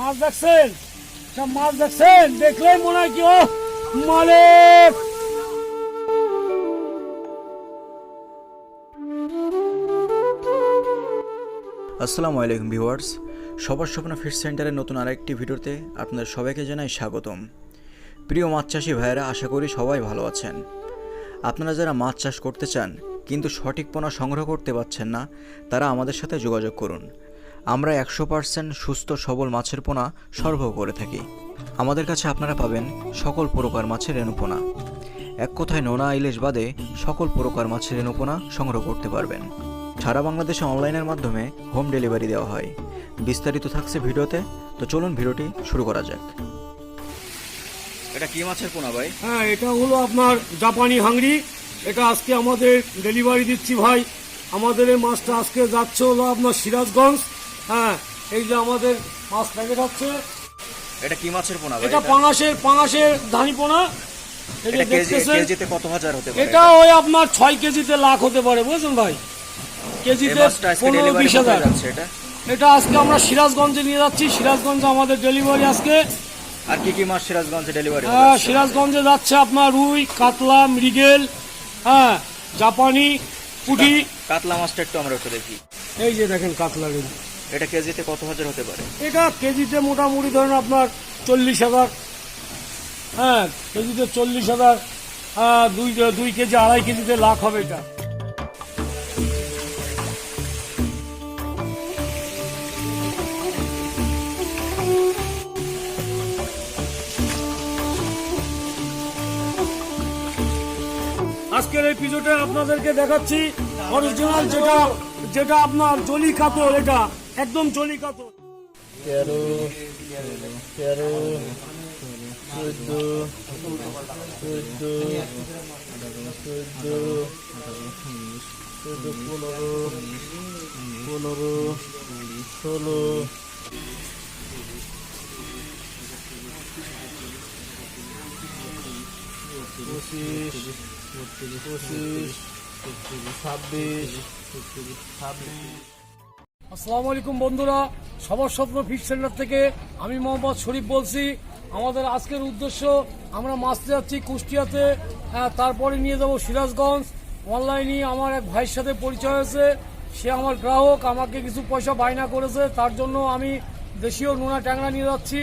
মাছ দেখছেন? সব মাছ দেখছেন? দেখলেই মনে হয় কি ও মালিক! আসসালামু আলাইকুম, ভিউয়ার্স। সবার স্বপ্ন ফিশ সেন্টারের নতুন আরেকটি ভিডিওতে আপনাদের সবাইকে জানাই স্বাগতম। প্রিয় মাছ চাষি ভাইয়েরা, আশা করি সবাই ভালো আছেন। আপনারা যারা মাছ চাষ করতে চান, কিন্তু সঠিক পোনা সংগ্রহ করতে পারছেন না, তারা আমাদের সাথে যোগাযোগ করুন। আমরা একশো পার্সেন্ট সুস্থ সবল মাছের পোনা সরবরাহ করে থাকি। আমাদের কাছে আপনারা পাবেন সকল প্রকার মাছের রেণুপোনা এক কথায় নোনা ইলিশ বাদে সকল প্রকার মাছের রেণুপোনা সংগ্রহ করতে পারবেন। সারা বাংলাদেশে অনলাইনের মাধ্যমে হোম ডেলিভারি দেওয়া হয়। বিস্তারিত থাকছে ভিডিওতে, তো চলুন ভিডিওটি শুরু করা যাক। এটা কি মাছের পোনা ভাই? হ্যাঁ এটা হলো আপনার জাপানি হাংরি। এটা আজকে আমাদের ডেলিভারি দিচ্ছি ভাই। আমাদের এই মাছটা আজকে যাচ্ছে হলো আপনার সিরাজগঞ্জ। হ্যাঁ এই যে আমাদের মাছ প্যাকেট হচ্ছে এটা কি মাছের পোনা ভাই? এটা পাঙাশের পাঙাশের ধানি পোনা। এটা কেজিতে কত হাজার হতে পারে? এটা ওই আপনার ছয় কেজিতে লাখ হতে পারে বুঝলেন ভাই? কেজিতে মাছটা আজকে পনেরো ডেলিভারি বিশ হাজার। এটা? এটা আজকে আমরা সিরাজগঞ্জে নিয়ে যাচ্ছি। সিরাজগঞ্জে আমাদের ডেলিভারি আজকে। আর কি কি মাছ সিরাজগঞ্জে ডেলিভারি হ্যাঁ সিরাজগঞ্জে যাচ্ছে আপনার রুই কাতলা মৃগেল হ্যাঁ জাপানি পুঁটি। কাতলা মাছটা একটু আমরা একটু দেখি। এই যে দেখেন কাতলা এটা কেজিতে কত হাজার হতে পারে? এটা কেজিতে মোটামুটি ধরেন আপনার চল্লিশ হাজার। হ্যাঁ কেজিতে চল্লিশ হাজার দুই দুই কেজি, আড়াই কেজিতে লাখ হবে এটা। আজকের এই পিজোটা আপনাদেরকে দেখাচ্ছি। অরিজিনাল যেটা যেটা আপনার জলি কাতল, এটা। একদম জলি কাতল তেরো তেরো চোদ্দ চোদ্দ চোদ্দ চোদ্দ পনেরো পনেরো ষোলো পঁচিশ পঁচিশ ছাব্বিশ ছাব্বিশ আসসালামু আলাইকুম বন্ধুরা। সবার স্বপ্ন ফিশ সেন্টার থেকে আমি মোহাম্মদ শরীফ বলছি। আমাদের আজকের উদ্দেশ্য, আমরা মাছতে যাচ্ছি কুষ্টিয়াতে তারপরে নিয়ে যাব সিরাজগঞ্জ। অনলাইনে আমার এক ভাইয়ের সাথে পরিচয় হয়েছে। সে আমার গ্রাহক, আমাকে কিছু পয়সা বায়না করেছে। তার জন্য আমি দেশীয় নোনা ট্যাংরা নিয়ে যাচ্ছি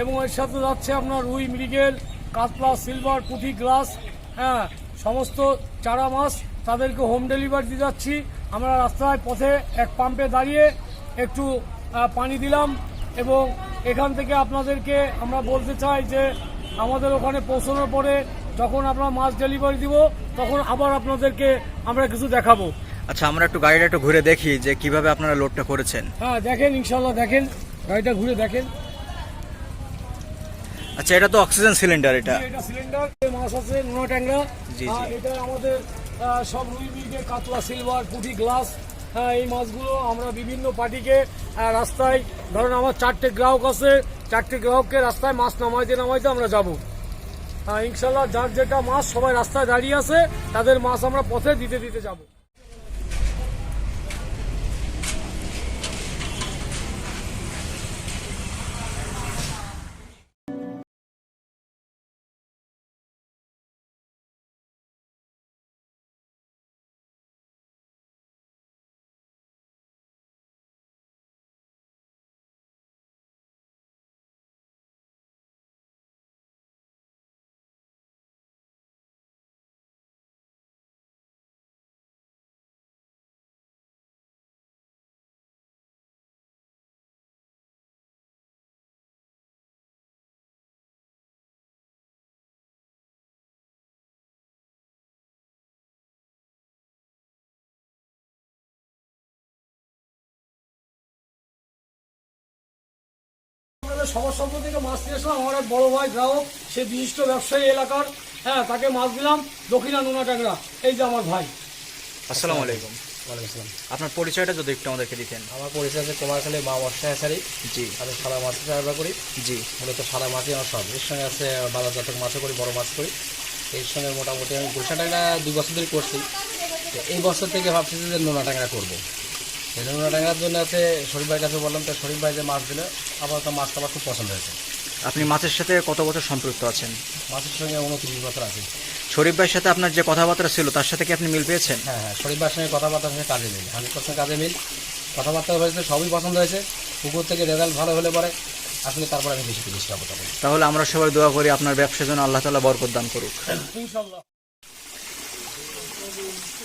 এবং এর সাথে যাচ্ছে আপনার রুই, মৃগেল, কাতলা, সিলভার, পুঁটি গ্লাস হ্যাঁ সমস্ত চারা মাছ তাদেরকে হোম ডেলিভারি দিয়ে যাচ্ছি। আমরা রাস্তায় পথে এক পাম্পে দাঁড়িয়ে একটু পানি দিলাম এবং এখান থেকে আপনাদেরকে আমরা বলতে চাই যে আমাদের ওখানে পৌঁছানোর পরে যখন আমরা মাছ ডেলিভারি দিব তখন আবার আপনাদেরকে আমরা কিছু দেখাবো। আচ্ছা আমরা একটু গাড়িটা একটু ঘুরে দেখি যে কীভাবে আপনারা লোডটা করেছেন। হ্যাঁ দেখেন ইনশাল্লাহ দেখেন গাড়িটা ঘুরে দেখেন। আচ্ছা এটা তো অক্সিজেন সিলিন্ডার এটা। এটা সিলিন্ডার মাছ আছে নোনা ট্যাংরা। এটা আমাদের সব রুই মিলকে কাতলা সিলভার পুঁটি গ্লাস হ্যাঁ এই মাছগুলো আমরা বিভিন্ন পার্টিকে রাস্তায়, ধরুন আমার চারটে গ্রাহক আছে, চারটে গ্রাহককে রাস্তায় মাছ নামাইতে নামাইতে আমরা যাব। হ্যাঁ ইনশাল্লাহ যার যেটা মাছ সবাই রাস্তায় দাঁড়িয়ে আছে, তাদের মাছ আমরা পথে দিতে দিতে যাব। আপনাদের সবার সম্পদ থেকে মাছ নিয়ে আসলাম আমার এক বড় ভাই গ্রাহক সে বিশিষ্ট ব্যবসায়ী এলাকার। হ্যাঁ তাকে মাছ দিলাম দক্ষিণা নোনা ট্যাংরা। এই যে আমার ভাই। আসসালামু আলাইকুম। আপনার পরিচয়টা যদি একটু আমাদেরকে দিতেন। আমার পরিচয় আছে কুমারখালী মা বর্ষা হ্যাচারি জি। আমি সারা মাছ চাষাবাদ করি। জি। মূলত সারা মাছই আমার সব এর সঙ্গে আছে বাজার জাতক মাছও করি বড় মাছ করি। এর সঙ্গে মোটামুটি আমি গুলশা টাকা দুই বছর ধরে করছি। তো এই বছর থেকে ভাবছি যে নোনা টাকা করব। ডাঙ্গার জন্য আছে শরীফ ভাইয়ের কাছে বললাম তো শরীফ ভাই যে মাছ দিল আপাতত মাছটা আমার খুব পছন্দ হয়েছে। আপনি মাছের সাথে কত বছর সম্পৃক্ত আছেন? মাছের সঙ্গে উনত্রিশ বছর আছে। শরীফ ভাইয়ের সাথে আপনার যে কথাবার্তা ছিল তার সাথে কি আপনি মিল পেয়েছেন? হ্যাঁ হ্যাঁ শরীফ ভাইয়ের সঙ্গে কথাবার্তার সঙ্গে কাজে মিল হান্ড্রেড পার্সেন্ট কাজে মিল। কথাবার্তা হয়েছে সবই পছন্দ হয়েছে। পুকুর থেকে রেজাল্ট ভালো হলে পরে আসলে তারপর আমি বেশি জিনিসটা আপাতত তাহলে আমরা সবাই দোয়া করি আপনার ব্যবসার জন্য আল্লাহ তালা বরকত দান করুক। ইনশাল্লাহ।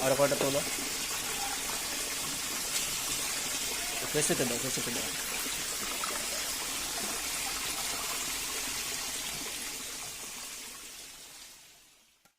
আর কয়টা তোলো? Gracias.